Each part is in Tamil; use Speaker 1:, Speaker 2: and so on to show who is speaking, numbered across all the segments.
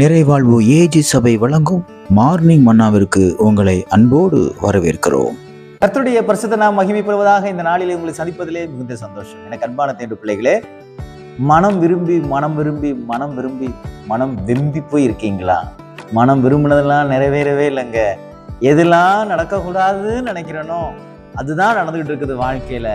Speaker 1: நிறைவாழ்வு ஏஜி சபை வழங்கும் மார்னிங் மன்னாவிற்கு உங்களை அன்போடு வரவேற்கிறோம்.
Speaker 2: கர்த்தருடைய பிரசித்த நாம் மகிமைப்படுவதாக இந்த நாளில் உங்களை சந்திப்பதிலே மிகுந்த சந்தோஷம். எனக்கு அன்பான தேண்டு பிள்ளைகளே மனம் விரும்பி மனம் விரும்பி மனம் விரும்பி மனம் வெம்பி போய் இருக்கீங்களா மனம் விரும்பினதெல்லாம் நிறைவேறவே இல்லைங்க. எதெல்லாம் நடக்கக்கூடாதுன்னு நினைக்கிறேனோ அதுதான் நடந்துகிட்டு இருக்குது வாழ்க்கையில.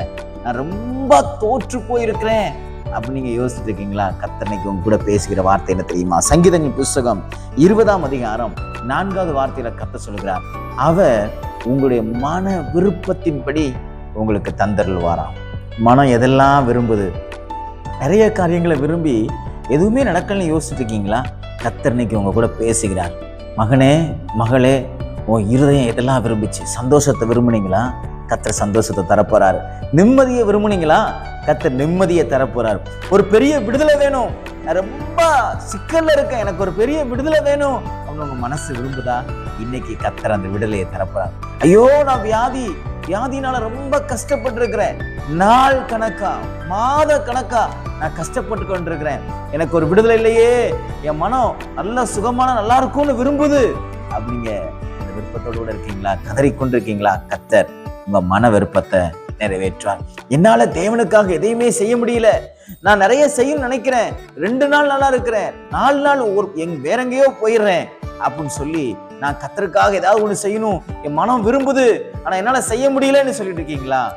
Speaker 2: நான் ரொம்ப தோற்று போயிருக்கிறேன். அப்படி நீங்க யோசிச்சுட்டு இருக்கீங்களா கத்தனைக்கு உங்க கூட பேசுகிற வார்த்தை என்ன தெரியுமா? சங்கீதங்கள் புஸ்தகம் இருபதாம் அதிகாரம் நான்காவது வார்த்தையில கத்த சொல்கிறார் அவர் உங்களுடைய மன விருப்பத்தின்படி உங்களுக்கு தந்தருள்வாராம் மனம் எதெல்லாம் விரும்புது? நிறைய காரியங்களை விரும்பி எதுவுமே நடக்கலன்னு யோசிச்சுட்டு இருக்கீங்களா கத்தர்னைக்கு உங்க கூட பேசுகிறார். மகனே மகளே உன் இருதயம் எதெல்லாம் விரும்பிச்சு? சந்தோஷத்தை விரும்புனீங்களா? கத்தர் சந்தோஷத்தை தரப்போறாரு. நிம்மதியை விரும்புனீங்களா? கத்தர் நிம்மதியை தரப்போறார். ஒரு பெரிய விடுதலை வேணும். நான் ரொம்ப சிக்கல்ல இருக்கேன். எனக்கு ஒரு பெரிய விடுதலை வேணும். அப்படின்னு உங்க மனசு விரும்புதா? இன்னைக்கு கத்தர் அந்த விடுதலையை தரப்போறார். ஐயோ நான் வியாதி. வியாதினால ரொம்ப கஷ்டப்பட்டு இருக்கிறேன் நாள் கணக்கா மாத கணக்கா நான் கஷ்டப்பட்டு கொண்டிருக்கிறேன். எனக்கு ஒரு விடுதலை இல்லையே. என் மனம் நல்ல சுகமான நல்லா இருக்கும்னு விரும்புது. அப்படிங்க இந்த விருப்பத்தோடு கூட இருக்கீங்களா? கதறிக்கொண்டிருக்கீங்களா? கத்தர் உங்க மன விருப்பத்தை நிறைவேற்றுவார் என்னால தேவனுக்காக எதையுமே செய்ய முடியல. நான் நிறைய செய்யணும்னு நினைக்கிறேன். ரெண்டு நாள் நல்லா இருக்கிறேன். நாலு நாள் ஒரு எங் வேற எங்கேயோ போயிடுறேன். அப்படின்னு சொல்லி நான் கத்தருக்காக ஏதாவது ஒண்ணு செய்யணும். என் மனம் விரும்புது. ஆனா என்னால செய்ய முடியலன்னு சொல்லிட்டு இருக்கீங்களா?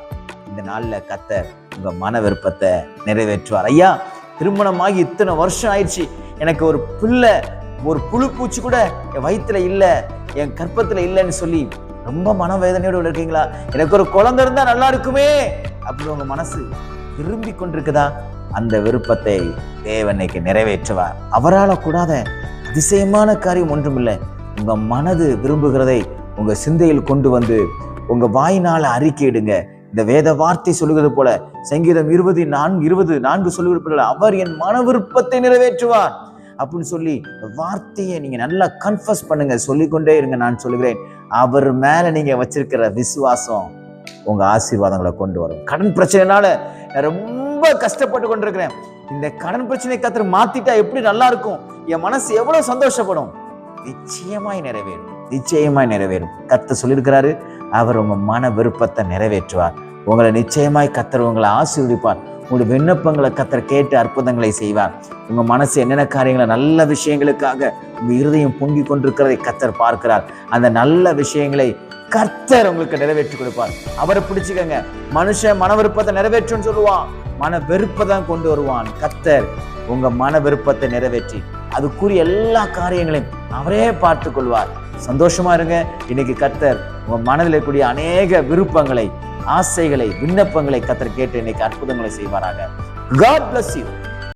Speaker 2: இந்த நாள்ல கத்தர் உங்க மன விருப்பத்தை நிறைவேற்றுவார். ஐயா திருமணமாகி இத்தனை வருஷம் ஆயிடுச்சு. எனக்கு ஒரு பிள்ளை ஒரு புழு பூச்சி கூட என் வயிற்றுல இல்லை என் கற்பத்துல இல்லைன்னு சொல்லி ரொம்ப மனவேதனையோடு இருக்கீங்களா? எனக்கு ஒரு குழந்தை இருந்தால் நல்லா இருக்குமே. அப்படின்னு உங்க மனசு விரும்பி கொண்டிருக்குதா? அந்த விருப்பத்தை தேவனைக்கு நிறைவேற்றுவார். அவரால் கூடாத அதிசயமான காரியம் ஒன்றுமில்லை. உங்க மனது விரும்புகிறதை உங்க சிந்தையில் கொண்டு வந்து உங்க வாயினால் அறிக்கையிடுங்க. இந்த வேத வார்த்தை சொல்லுகிறது போல சங்கீதம் இருபது நான்கு இருபது நான்கு சொல்லுகிறது போல அவர் என் மன விருப்பத்தை நிறைவேற்றுவார். அப்படின்னு சொல்லி வார்த்தையை நீங்க நல்லா கன்ஃபர்ஸ் பண்ணுங்க. சொல்லிக்கொண்டே இருங்க நான் சொல்லுகிறேன். அவர் மேல நீங்க வச்சிருக்கிற விசுவாசம் உங்க ஆசீர்வாதங்களை கொண்டு வரும். கடன் பிரச்சனைனால நான் ரொம்ப கஷ்டப்பட்டு கொண்டிருக்கிறேன். இந்த கடன் பிரச்சனை கத்திர மாத்திட்டா எப்படி நல்லா இருக்கும்? என் மனசு எவ்வளவு சந்தோஷப்படும்? நிச்சயமாய் நிறைவேறும். நிச்சயமாய் நிறைவேறும். கத்த சொல்லியிருக்கிறாரு அவர் உங்க மன விருப்பத்தை நிறைவேற்றுவார். உங்களை நிச்சயமாய் கத்தர் உங்களை ஆசீர்வதிப்பார். உங்களுடைய விண்ணப்பங்களை கத்தர் கேட்டு அற்புதங்களை செய்வார். உங்க மனசு என்னென்ன காரியங்களை நல்ல விஷயங்களுக்காக உங்க இருதயம் பொங்கி கொண்டிருக்கிறதை கத்தர் பார்க்கிறார். அந்த நல்ல விஷயங்களை கர்த்தர் உங்களுக்கு நிறைவேற்றி கொடுப்பார். அவரை பிடிச்சிக்கங்க. மனுஷன் மன விருப்பத்தை நிறைவேற்றுன்னு சொல்லுவான். மன வெறுப்பை தான் கொண்டு வருவான். கத்தர் உங்க மன விருப்பத்தை நிறைவேற்றி அதுக்குரிய எல்லா காரியங்களையும் அவரே பார்த்து கொள்வார். சந்தோஷமா இருங்க. இன்னைக்கு கர்த்தர் உங்க மனதில் இருக்கக்கூடிய அநேக விருப்பங்களை ஆசைகளை விண்ணப்பங்களை கத்தர் கேட்டு இன்னைக்கு அற்புதங்களை செய்வாராக. God bless you.